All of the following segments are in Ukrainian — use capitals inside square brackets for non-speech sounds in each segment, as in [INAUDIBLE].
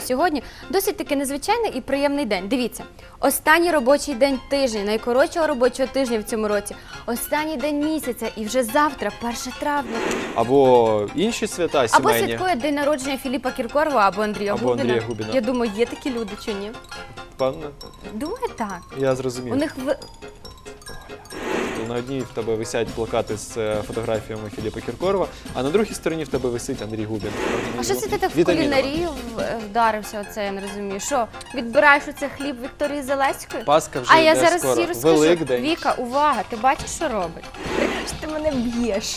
сьогодні досить таки незвичайний і приємний день. Дивіться, останній робочий день тижня, найкоротшого робочого тижня в цьому році, останній день місяця, і вже завтра, 1 травня. Або інші свята Або сімейні. святкує день народження Філіпа Кіркорова або Андрія Або Губіна. Андрія Губіна. Я думаю, є такі люди чи ні? Певно, Думаю, так. я У них в... На одній в тебе висять плакати з е, фотографіями Філіпа Кіркорова, а на другій стороні в тебе висить Андрій Губін. А що це ти так в Вітамінова. кулінарію в- е, вдарився? Оце я не розумію. Що відбираєш оце хліб Вікторії Зелецької? Пасха вже А я йде зараз скоро. всі розкажу. Великдень. Віка, увага, ти бачиш, що робить? Ти мене б'єш?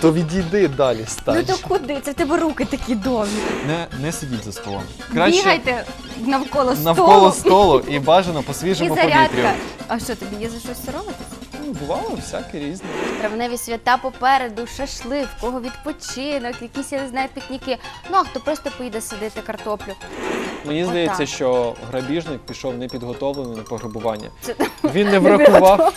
То відійди далі, стань. Ну то куди? Це в тебе руки такі довгі. Не, не сидіть за столом. Краще Бігайте навколо столу. навколо столу і бажано по І свіжому зарядка. повітрю. А що тобі є за щось соромитися? Ну, бувало всяке різне. Травневі свята попереду, шашлик, в кого відпочинок, якісь, я не знаю, пікніки. Ну а хто просто поїде садити картоплю. Мені Отак. здається, що грабіжник пішов непідготовлений на пограбування. Це Він не [LAUGHS] врахував.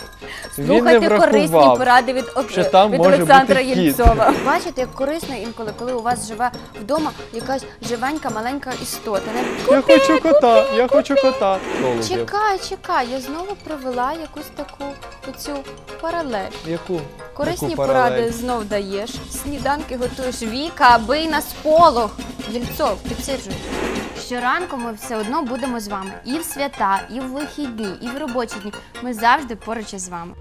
Він не Слухайте корисні врахував. поради від, Ок- що там від може Олександра бути кіт. Єльцова. [LAUGHS] Бачите, як корисно інколи, коли у вас живе вдома якась живенька маленька істота. Не Я хочу кота, я хочу кота. Голубів. Чекай, чекай, я знову провела якусь таку оцю паралель. Яку? Корисні Яку паралель? поради знов даєш. Сніданки готуєш. Віка, аби й на сполох. Вільцов, підсиджуй. Щоранку ми все одно будемо з вами. І в свята, і в вихідні, і в робочі дні. Ми завжди поруч із вами.